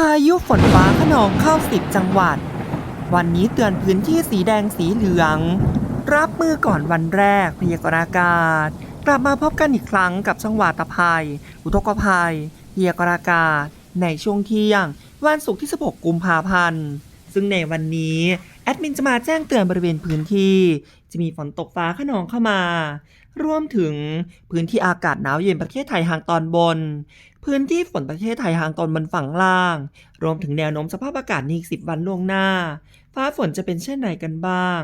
พายุฝนฟ้าขนองเข้าสิบจังหวัด วันนี้เตือนพื้นที่สีแดงสีเหลือง รับมือก่อนวันแรกพยากรณ์อากาศ กลับมาพบกันอีกครั้งกับช่องวาตภัย อุทกภัยพยากรณ์อากาศ ในช่วงเที่ยง วันศุกร์ที่ 16 กุมภาพันธ์ ซึ่งในวันนี้แอดมินจะมาแจ้งเตือนบริเวณพื้นที่ จะมีฝนตกฟ้าขนองเข้ามา รวมถึงพื้นที่อากาศหนาวเย็นประเทศไทยทางตอนบน พื้นที่ฝนประเทศไทยทางตอนบนฝั่งล่าง รวมถึงแนวโน้มสภาพอากาศในอีกสิบวันล่วงหน้า ฟ้าฝนจะเป็นเช่นไรกันบ้าง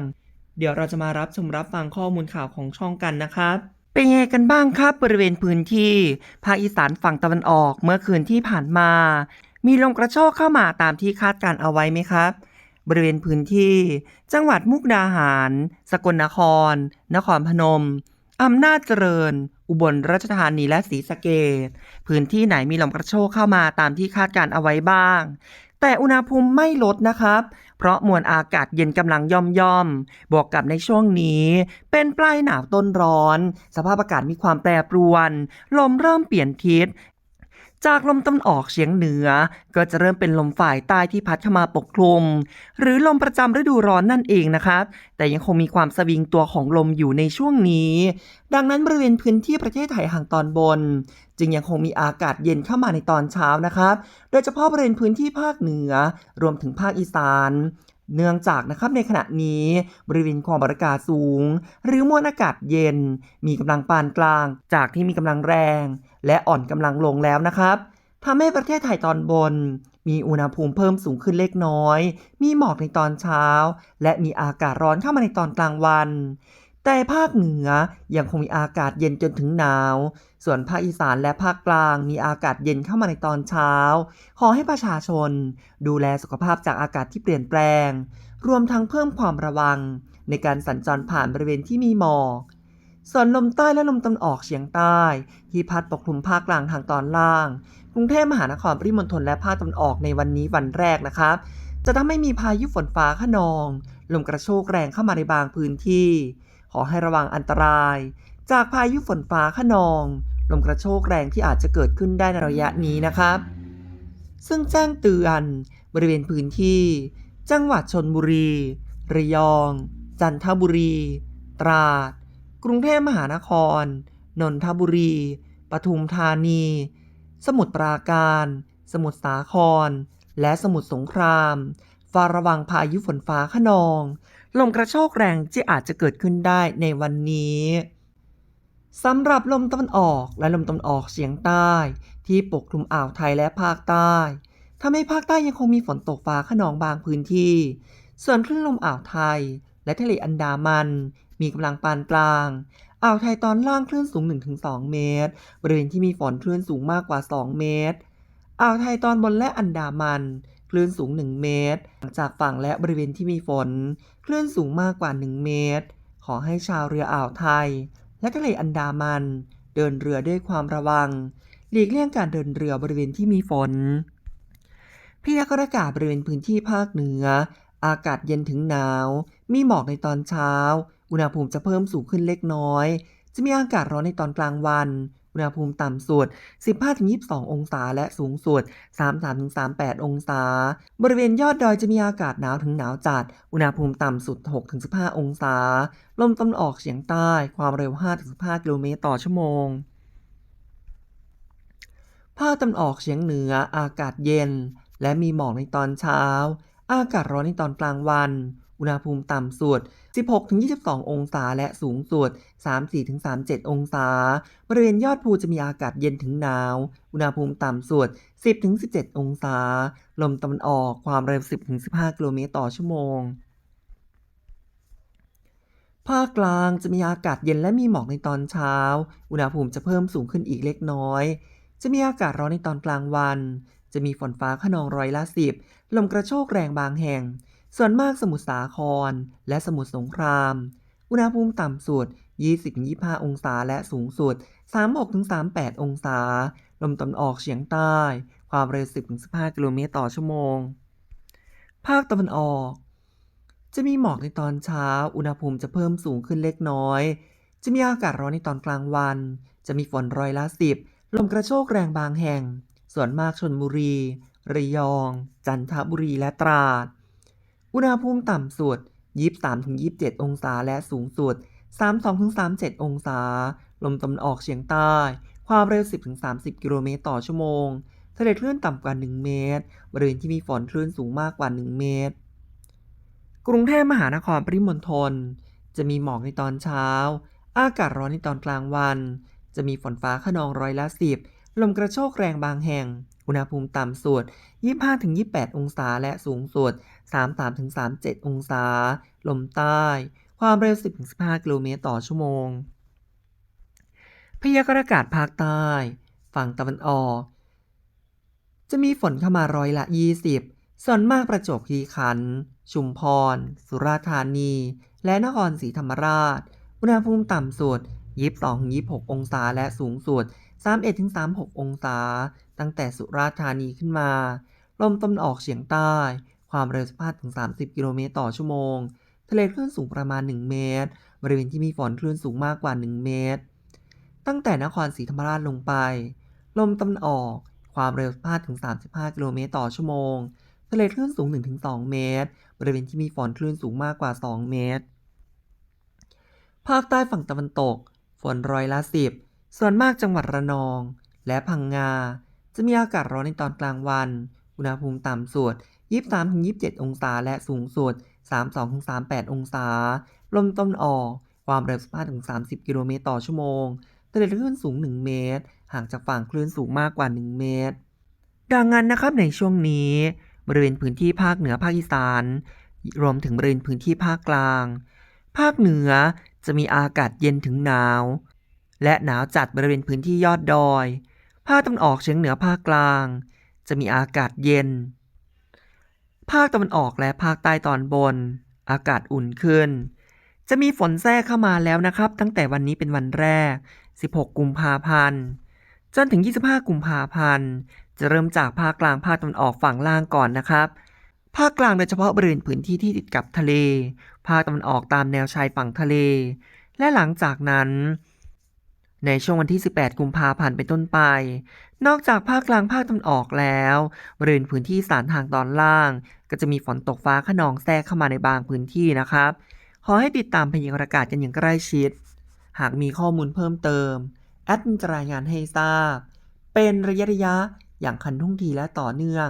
เดี๋ยวเราจะมารับชมรับฟังข้อมูลข่าวของช่องกันนะครับเป็นไงกันบ้างครับบริเวณพื้นที่ ภาคอีสานฝั่งตะวันออกเมื่อคืนที่ผ่านมา มีลมกระโชกเข้ามาตามที่คาดการเอาไว้ไหมครับ บริเวณพื้นที่ จังหวัดมุกดาหาร สกลนคร นครพนมอำนาจเจริญ อุบลราชธานีและศรีสะเกดพื้นที่ไหนมีลมกระโชกเข้ามาตามที่คาดการเอาไว้บ้าง แต่อุณหภูมิไม่ลดนะครับ เพราะมวลอากาศเย็นกำลังย่อมย่อมๆบวกกับในช่วงนี้ เป็นปลายหนาวต้นร้อน สภาพอากาศมีความแปรปรวน ลมเริ่มเปลี่ยนทิศ จากลมตะวันออกเฉียงเหนือ ก็จะเริ่มเป็นลมฝ่ายใต้ที่พัดเข้ามาปกคลุม หรือลมประจำฤดูร้อนนั่นเองนะครับ แต่ยังคงมีความสวิงตัวของลมอยู่ในช่วงนี้ ดังนั้นบริเวณพื้นที่ประเทศไทยห่างตอนบน จึงยังคงมีอากาศเย็นเข้ามาในตอนเช้านะครับ โดยเฉพาะบริเวณพื้นที่ภาคเหนือ รวมถึงภาคอีสานเนื่องจากนะครับในขณะนี้บริเวณความกดอากาศสูง หรือมวลอากาศเย็น มีกำลังปานกลาง จากที่มีกำลังแรง และอ่อนกำลังลงแล้วนะครับทำให้ประเทศไทยตอนบน มีอุณหภูมิเพิ่มสูงขึ้นเล็กน้อย มีหมอกในตอนเช้า และมีอากาศร้อนเข้ามาในตอนกลางวัน แต่ภาคเหนือยังคงมีอากาศเย็นจนถึงหนาว ส่วนภาคอีสานและภาคกลางมีอากาศเย็นเข้ามาในตอนเช้า ขอให้ประชาชน ดูแลสุขภาพจากอากาศที่เปลี่ยนแปลง รวมทั้งเพิ่มความระวัง ในการสัญจรผ่านบริเวณที่มีหมอก ส่วนลมใต้และลมตะวันออกเฉียงใต้ที่พัดปกคลุมภาคกลางทางตอนล่าง กรุงเทพมหานครปริมณฑลและภาคตะวันออกในวันนี้วันแรกนะครับ จะทำให้มีพายุฝนฟ้าขนอง ลมกระโชกแรงเข้ามาในบางพื้นที่ ขอให้ระวังอันตราย จากพายุฝนฟ้าขนอง ลมกระโชกแรงที่อาจจะเกิดขึ้นได้ในระยะนี้นะครับ ซึ่งแจ้งเตือนบริเวณพื้นที่ จังหวัดชนบุรี ระยอง จันทบุรี ตราด กรุงเทพมหานคร นนทบุรี ปทุมธานี สมุทรปราการ สมุทรสาคร และสมุทรสงครามเฝ้าระวังพายุฝนฟ้าขนอง ลมกระโชกแรงที่อาจจะเกิดขึ้นได้ในวันนี้สำหรับลมตะวันออกและลมตะวันออกเฉียงใต้ ที่ปกคลุมอ่าวไทยและภาคใต้ทำให้ภาคใต้ยังคงมีฝนตกฟ้าขนองบางพื้นที่ ส่วนคลื่นลมอ่าวไทยและทะเลอันดามัน มีกำลังปานกลาง อ่าวไทยตอนล่างคลื่นสูง 1-2 เมตร บริเวณที่มีฝนคลื่นสูงมากกว่า 2 เมตร อ่าวไทยตอนบนและอันดามันคลื่นสูง 1 เมตรจากฝั่งและบริเวณที่มีฝนคลื่นสูงมากกว่า 1 เมตร ขอให้ชาวเรืออ่าวไทย และทะเลอันดามัน เดินเรือด้วยความระวัง หลีกเลี่ยงการเดินเรือบริเวณที่มีฝนพยากรณ์อากาศบริเวณพื้นที่ภาคเหนือ อากาศเย็นถึงหนาว มีหมอกในตอนเช้า อุณหภูมิจะเพิ่มสูงขึ้นเล็กน้อย จะมีอากาศร้อนในตอนกลางวัน อุณหภูมิต่ำสุด 15-22 องศา และสูงสุด 33-38 องศา บริเวณยอดดอยจะมีอากาศหนาวถึงหนาวจัด อุณหภูมิต่ำสุด 6-15 องศา ลมตะวันออกเฉียงใต้ ความเร็ว 5-15 กิโลเมตรต่อชั่วโมงภาคตะวันออกเฉียงเหนืออากาศเย็น และมีหมอกในตอนเช้า อากาศร้อนในตอนกลางวัน อุณหภูมิต่ำสุด 16-22 องศา และสูงสุด 34-37 องศา บริเวณยอดภูจะมีอากาศเย็นถึงหนาว อุณหภูมิต่ำสุด 10-17 องศา ลมตะวันออกความเร็ว 10-15 กิโลเมตรต่อชั่วโมงภาคกลางจะมีอากาศเย็นและมีหมอกในตอนเช้า อุณหภูมิจะเพิ่มสูงขึ้นอีกเล็กน้อย จะมีอากาศร้อนในตอนกลางวัน จะมีฝนฟ้าขนองร้อยละสิบ ลมกระโชกแรงบางแห่ง ส่วนมากสมุทรสาคร และสมุทรสงคราม อุณหภูมิต่ำสุด 20-25 องศาและสูงสุด 36-38 องศา ลมตะวันออกเฉียงใต้ ความเร็ว 10-15 กิโลเมตรต่อชั่วโมง ภาคตะวันออก จะมีหมอกในตอนเช้า อุณหภูมิจะเพิ่มสูงขึ้นเล็กน้อย จะมีอากาศร้อนในตอนกลางวัน จะมีฝนร้อยละสิบ ลมกระโชกแรงบางแห่ง ส่วนมากชนบุรี ระยอง จันทบุรีและตราด อุณหภูมิต่ำสุด 23-27 องศาและสูงสุด 32-37 องศา ลมตะวันออกเฉียงใต้ ความเร็ว 10-30 กิโลเมตรต่อชั่วโมงทะเลคลื่นต่ำกว่า 1 เมตร บริเวณที่มีฝนคลื่นสูงมากกว่า 1 เมตร กรุงเทพมหานครปริมณฑลจะมีหมอกในตอนเช้า อากาศร้อนในตอนกลางวัน จะมีฝนฟ้าขนองร้อยละ10ลมกระโชกแรงบางแห่ง อุณหภูมิต่ำสุด 25-28 องศา และสูงสุด 33-37 องศา ลมใต้ ความเร็ว 10-15 กิโลเมตรต่อชั่วโมง พยากรณ์อากาศภาคใต้ ฝั่งตะวันออก จะมีฝนเข้ามาร้อยละ 20 ส่วนมากประจวบคีรีขันธ์ ชุมพร สุราษฎร์ธานี และนครศรีธรรมราช อุณหภูมิต่ำสุด 22-26 องศา และสูงสุด 31-36 องศา ตั้งแต่สุราษฎร์ธานีขึ้นมา ลมตะวันออกเฉียงใต้ ความเร็ว 15-30 กิโลเมตรต่อชั่วโมง ทะเลคลื่นสูงประมาณ 1 เมตร บริเวณที่มีฝนคลื่นสูงมากกว่า 1 เมตร ตั้งแต่นครศรีธรรมราชลงไป ลมตะวันออก ความเร็ว 15-35 กิโลเมตรต่อชั่วโมง ทะเลคลื่นสูง 1-2 เมตร บริเวณที่มีฝนคลื่นสูงมากกว่า 2 เมตร ภาคใต้ฝั่งตะวันตก ฝนร้อยละ 10 ส่วนมากจังหวัดระนอง และพังงา จะมีอากาศร้อนในตอนกลางวัน อุณหภูมิต่ำสุด 23-27 องศา และสูงสุด 32-38 องศา ลมตะวันออก ความเร็ว15-30 กิโลเมตรต่อชั่วโมงทะเลคลื่นสูง 1 เมตร ห่างจากฝั่งคลื่นสูงมากกว่า 1 เมตร ดังนั้นนะครับในช่วงนี้ บริเวณพื้นที่ภาคเหนือภาคอีสาน รวมถึงบริเวณพื้นที่ภาคกลาง ภาคเหนือจะมีอากาศเย็นถึงหนาว และหนาวจัดบริเวณพื้นที่ยอดดอย ภาคตะวันออกเฉียงเหนือภาคกลาง จะมีอากาศเย็น ภาคตะวันออกและภาคใต้ตอนบน อากาศอุ่นขึ้น จะมีฝนแทรกเข้ามาแล้วนะครับ ตั้งแต่วันนี้เป็นวันแรก 16 กุมภาพันธ์ จนถึง 25 กุมภาพันธ์ จะเริ่มจากภาคกลางภาคตะวันออกฝั่งล่างก่อนนะครับภาคกลางโดยเฉพาะบริเวณพื้นที่ที่ติดกับทะเล ภาคตะวันออกตามแนวชายฝั่งทะเล และหลังจากนั้น ในช่วงวันที่ 18 กุมภาพันธ์เป็นต้นไป นอกจากภาคกลางภาคตะวันออกแล้วบริเวณพื้นที่สานทางตอนล่าง ก็จะมีฝนตกฟ้าขนองแทรกเข้ามาในบางพื้นที่นะครับ ขอให้ติดตามพยากรณ์อากาศกันอย่างใกล้ชิด หากมีข้อมูลเพิ่มเติม แอดมินจะรายงานให้ทราบ เป็นระยะระยะๆอย่างคันทุ่งทีและต่อเนื่อง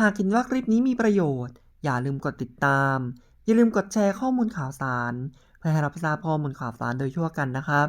หากเห็นว่าคลิปนี้มีประโยชน์ อย่าลืมกดติดตาม อย่าลืมกดแชร์ข้อมูลข่าวสาร เพื่อให้รับทราบข้อมูลข่าวสารโดยทั่วกันนะครับ